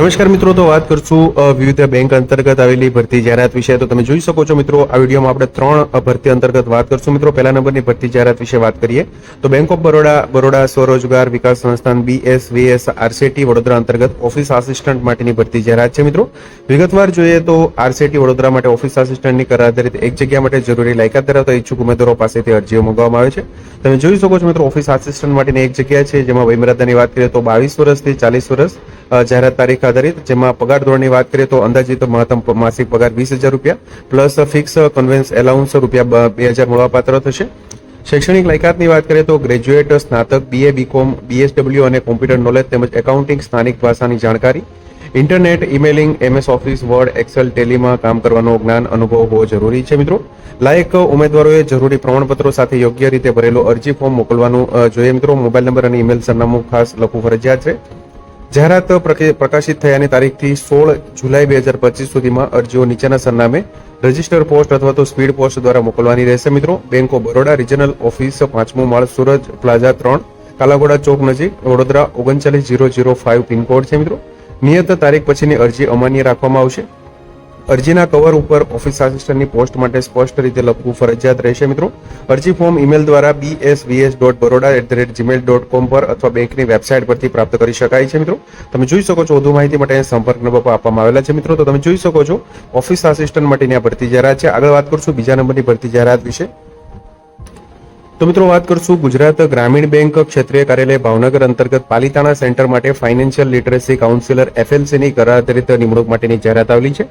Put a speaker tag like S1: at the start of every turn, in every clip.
S1: નમસ્કાર મિત્રો, તો વાત કરશું વિવિધ બેંક અંતર્ગત આવેલી ભરતી જાહેરાત વિશે. તો તમે જોઈ શકો છો મિત્રો, આ વિડીયોમાં આપણે ત્રણ ભરતી અંતર્ગત વાત કરશું. મિત્રો, પહેલા નંબરની ભરતી જાહેરાત વિશે વાત કરીએ. તો બેંક ઓફ બરોડા બરોડા સ્વરોજગાર વિકાસ સંસ્થાન બીએસવીએસ આરસીટી વડોદરા અંતર્ગત ઓફિસ આસિસ્ટન્ટ માટેની ભરતી જાહેરાત છે મિત્રો. વિગતવાર જોઈએ તો આરસીટી વડોદરા માટે ઓફિસ આસિસ્ટન્ટની કરાર આધારિત એક જગ્યા માટે જરૂરી લાયકાત ધરાવતા ઈચ્છુક ઉમેદવારો પાસેથી અરજીઓ મંગાવવામાં આવે છે. તમે જોઈ શકો છો મિત્રો, ઓફિસ આસિસ્ટન્ટ માટેની એક જગ્યા છે, જેમાં વયમર્યાદાની વાત કરીએ તો બાવીસ વર્ષથી ચાલીસ વર્ષ જાહેરાત તારીખ આધારિત, જેમાં પગાર ધોરણની વાત કરીએ તો અંદાજિત મહત્તમ માસિક પગાર વીસ હજાર રૂપિયા, પ્લસ ફિક્સ કન્વેન્સ એલાઉન્સ રૂપિયા બે હજાર મળવાપાત્ર થશે. શૈક્ષણિક લાયકાતની વાત કરીએ તો ગ્રેજ્યુએટ, સ્નાતક બીએ બીકોમ બીએસડબલ્યુ અને કોમ્પ્યુટર નોલેજ તેમજ એકાઉન્ટિંગ, સ્થાનિક ભાષાની જાણકારી. Internet emailing MS office, Word, Excel, ટેલીમાં કામ કરવાનો જ્ઞાન, અનુભવ હોવો જરૂરી છે મિત્રો. લાયક ઉમેદવારોએ જરૂરી પ્રમાણપત્રો સાથે યોગ્ય રીતે ભરેલો અરજી ફોર્મ મોકલવાનું જોઈએ મિત્રો. મોબાઈલ નંબર અને ઈમેલ સરનામું ખાસ લખવું ફરજિયાત છે. જાહેરાત પ્રકાશિત થયાની તારીખથી સોળ જુલાઈ બે હજાર પચીસ સુધીમાં અરજીઓ નીચેના સરનામે રજિસ્ટર પોસ્ટ અથવા તો સ્પીડ પોસ્ટ દ્વારા મોકલવાની રહેશે. મિત્રો, bank of Baroda regional office પાંચમો માળ સુરજ પ્લાઝા ત્રણ, કાલાઘોડા ચોક નજીક, વડોદરા ઓગણચાલીસ જીરો જીરો ફાઇવ પિનકોડ છે મિત્રો. નિયત તારીખ પછીની અરજી અમાન્ય રાખવામાં આવશે. અરજીના કવર ઉપર ઓફિસ આસિસ્ટન્ટની પોસ્ટ માટે સ્પષ્ટ રીતે લખવું ફરજિયાત રહેશે મિત્રો. અરજી ફોર્મ ઈમેલ દ્વારા BSVS dot Baroda at the rate Gmail dot com પર અથવા બેંકની વેબસાઇટ પરથી પ્રાપ્ત કરી શકાય છે મિત્રો. તમે જોઈ શકો છો વધુ માહિતી માટે સંપર્ક નંબર આપવામાં આવેલા છે મિત્રો. તો તમે જોઈ શકો છો ઓફિસ આસિસ્ટન્ટ માટેની આ ભરતી જાહેરાત છે. આગળ વાત કરશું બીજા નંબરની ભરતી જાહેરાત વિશે. તો મિત્રો વાત કરશું ગુજરાત ગ્રામીણ બેંક ક્ષેત્રીય કાર્યાલય ભાવનગર અંતર્ગત પાલિતાણા સેન્ટર માટે ફાઇનાન્શિયલ લિટરસી કાઉન્સિલર એફએલસીની કરાર નિમણૂક માટેની જાહેરાત આવેલી છે.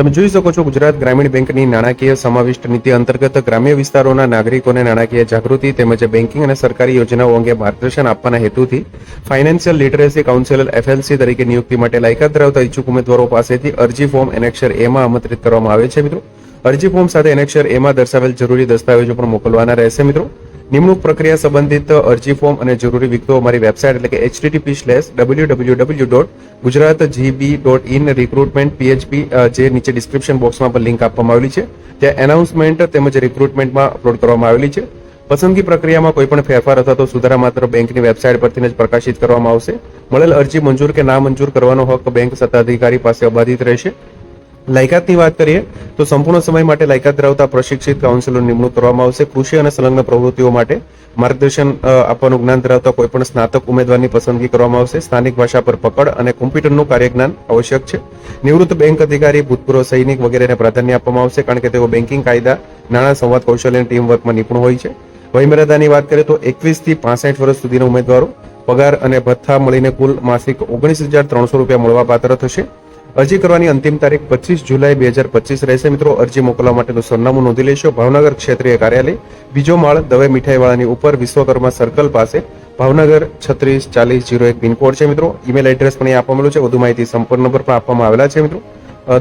S1: તમે જોઈ શકો છો ગુજરાત ગ્રામીણ બેંકની નાણાકીય સમાવિષ્ટ નીતિ અંતર્ગત ગ્રામ્ય વિસ્તારોના નાગરિકોને નાણાકીય જાગૃતિ તેમજ બેન્કિંગ અને સરકારી યોજનાઓ અંગે માર્ગદર્શન આપવાના હેતુથી ફાઇનાન્શિયલ લિટરસી કાઉન્સિલર એફએલસી તરીકે નિયુક્તિ માટે લાયકાત ધરાવતા ઇચ્છુક ઉમેદવારો પાસેથી અરજી ફોર્મ એનેક્ષર એમાં આમંત્રિત કરવામાં આવે છે મિત્રો. અરજી ફોર્મ સાથે એનેક્ષર એમાં દર્શાવેલ જરૂરી દસ્તાવેજો પણ મોકલવાના રહેશે મિત્રો. નિમણૂક પ્રક્રિયા સંબંધિત અરજી ફોર્મ અને જરૂરી વિગતો અમારી વેબસાઇટ એટલે કે HTTP slash W W W dot Gujarat GB dot in recruitment PHP જે નીચે ડિસ્ક્રિપ્શન બોક્સમાં પણ લિંક આપવામાં આવેલી છે. ત્યાં એનાઉન્સમેન્ટ તેમજ રિક્રુટમેન્ટમાં અપલોડ કરવામાં આવેલી છે. પસંદગી પ્રક્રિયામાં કોઈ પણ ફેરફાર અથવા તો સુધારા માત્ર બેંકની વેબસાઇટ પરથી જ પ્રકાશિત કરવામાં આવશે. મળેલ અરજી મંજૂર કે ના મંજૂર કરવાનો હક બેંક સત્તાધિકારી પાસે અબાધિત રહેશે. લાયકાતની વાત કરીએ, તો સંપૂર્ણ સમય માટે લાયકાત ધરાવતા પ્રશિક્ષિત કાઉન્સિલર નિમણૂક કરવામાં આવશે. કૃષિ અને સંલગ્ન પ્રવૃત્તિઓ માટે માર્ગદર્શન આપવાનું જ્ઞાન ધરાવતા કોઈપણ સ્નાતક ઉમેદવારની પસંદગી કરવામાં આવશે. સ્થાનિક ભાષા પર પકડ અને કોમ્પ્યુટરનું કાર્યજ્ઞાન આવશ્યક છે. નિવૃત્ત બેંક અધિકારી, ભૂતપૂર્વ સૈનિક વગેરેને પ્રાધાન્ય આપવામાં આવશે કારણ કે તેઓ બેન્કિંગ કાયદા, નાણાં સંવાદ કૌશલ્ય અને ટીમ વર્કમાં નિપુણ હોય છે. વયમર્યાદાની વાત કરીએ તો એકવીસથી પાસઠ વર્ષ સુધીના ઉમેદવારો પગાર અને ભથ્થા મળીને કુલ માસિક ઓગણીસ હજાર ત્રણસો રૂપિયા મળવા પાત્ર થશે. અરજી કરવાની અંતિમ તારીખ પચીસ જુલાઈ બે હજાર પચીસ રહેશે. મિત્રો, અરજી મોકલવા માટેનું સરનામું નોંધી લેશો. ભાવનગર ક્ષેત્રીય કાર્યાલય. બીજો માળ, દવે મીઠાઈવાળાની ઉપર વિશ્વકર્મા સર્કલ પાસે. ભાવનગર છત્રીસ ચાલીસ જીરો એક પિનકોડ છે, મિત્રો. ઈમેલ એડ્રેસ પણ અહીંયા આપવામાં છે. વધુ માહિતી સંપર્ક નંબર પણ આપવામાં આવેલા છે, મિત્રો.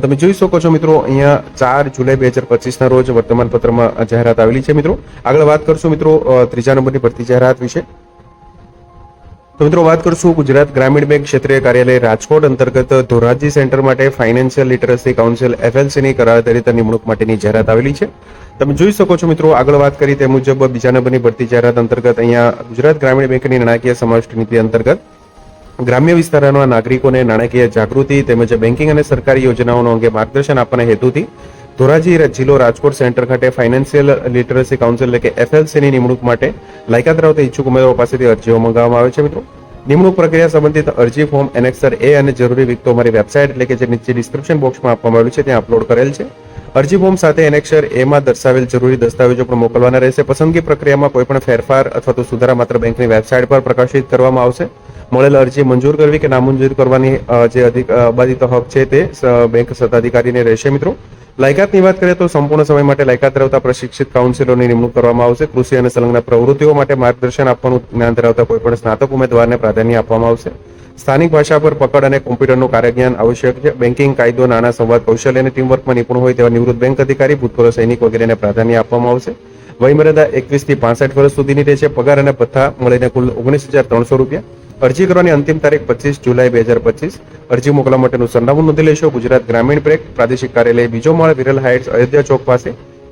S1: તમે જોઈ શકો છો, મિત્રો, અહીંયા ચાર જુલાઈ બે હજાર પચીસના રોજ વર્તમાન પત્રમાં જાહેરાત આવેલી છે, મિત્રો. આગળ વાત કરશું, મિત્રો ત્રીજા નંબરની ભરતી જાહેરાત વિશે. તો મિત્રો વાત કરશું ગુજરાત ગ્રામીણ બેંક ક્ષેત્રીય કાર્યાલય રાજકોટ અંતર્ગત ધોરાજી સેન્ટર માટે ફાઇનાન્શિયલ લિટરસી કાઉન્સિલ એફએલસીની કરાર તરીકે નિમણૂક માટેની જાહેરાત આવેલી છે. તમે જોઈ શકો છો મિત્રો, આગળ વાત કરી તે મુજબ બીજા નંબરની ભરતી જાહેરાત અંતર્ગત અહીંયા ગુજરાત ગ્રામીણ બેંકની નાણાકીય સમાવિષ્ટ નીતિ અંતર્ગત ગ્રામ્ય વિસ્તારના નાગરિકોને નાણાકીય જાગૃતિ તેમજ બેન્કિંગ અને સરકારી યોજનાઓનો અંગે માર્ગદર્શન આપવાના હેતુથી ધોરાજી જિલ્લો રાજકોટ સેન્ટર ખાતે ફાઇનાન્શિયલ લિટરસી કાઉન્સિલ એટલે કે એફએલસીની નિમણૂક માટે લાયકાત ધરાવતા ઈચ્છુક ઉમેદવારો પાસેથી અરજીઓ મંગાવવામાં આવે છે, મિત્રો. નિમણૂક પ્રક્રિયા સંબંધિત અરજી ફોર્મ એનેક્સર એ અને જરૂરી વિગતો અમારી વેબસાઇટ એટલે કે જે નીચે ડિસ્ક્રિપ્શન બોક્સમાં આપવામાં આવ્યું છે, ત્યાં અપલોડ કરેલ છે. અરજી ફોર્મ સાથે એનેક્સર એમાં દર્શાવેલ જરૂરી દસ્તાવેજો પણ મોકલવાના રહેશે. પસંદગી પ્રક્રિયામાં કોઈ પણ ફેરફાર અથવા તો સુધારા માત્ર બેંકની વેબસાઇટ પર પ્રકાશિત કરવામાં આવશે. મળેલ અરજી મંજૂર કરવી કે નામંજૂર કરવાની જે અધિક અબાદિત હક છે તે બેંક સત્તાધિકારીને રહેશે, મિત્રો. લાયકાતની વાત કરીએ તો સંપૂર્ણ સમય માટે લાયકાત ધરાવતા પ્રશિક્ષિત કાઉન્સિલરની નિમણૂક કરવામાં આવશે. કૃષિ અને સંલગ્ન પ્રવૃત્તિઓ માટે માર્ગદર્શન આપવાનું જ્ઞાન ધરાવતા કોઈપણ સ્નાતક ઉમેદવારને પ્રાધાન્ય આપવામાં આવશે. સ્થાનિક ભાષા પર પકડ અને કોમ્પ્યુટરનું કાર્યજ્ઞાન આવશ્યક છે. બેન્કિંગ કાયદો, નાણાં સંવાદ કૌશલ્ય અને ટીમવર્કમાં નિપુણ હોય તેવા નિવૃત્ત બેંક અધિકારી, ભૂતપૂર્વ સૈનિક વગેરેને પ્રાધાન્ય આપવામાં આવશે. વયમર્યાદા એકવીસથી પાસઠ વર્ષ સુધીની રહેશે પગાર અને ભથ્થા મળીને કુલ ઓગણીસ હજાર ત્રણસો રૂપિયા. અરજી કરવાની અંતિમ તારીખ પચીસ જુલાઈ બે હજાર પચીસ. અરજી મોકલવા માટેનું સરનામું નોંધી લેશો. ગુજરાત ગ્રામીણ બેંક પ્રાદેશિક કાર્યાલય બીજો માળ, વિરલ હાઇટ્સ, અયોધ્યા ચોક પાસે.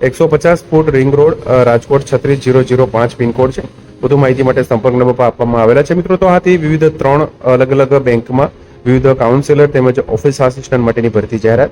S1: એકસો પચાસ ફૂટ રિંગ રોડ રાજકોટ છત્રીસ જીરો જીરો પાંચ પિનકોડ છે. વધુ માહિતી માટે સંપર્ક નંબર પર આપવામાં આવેલા છે. મિત્રો, તો આથી વિવિધ ત્રણ અલગ અલગ બેંકમાં વિવિધ કાઉન્સિલર તેમજ ઓફિસ આસિસ્ટન્ટ માટેની ભરતી જાહેરાત.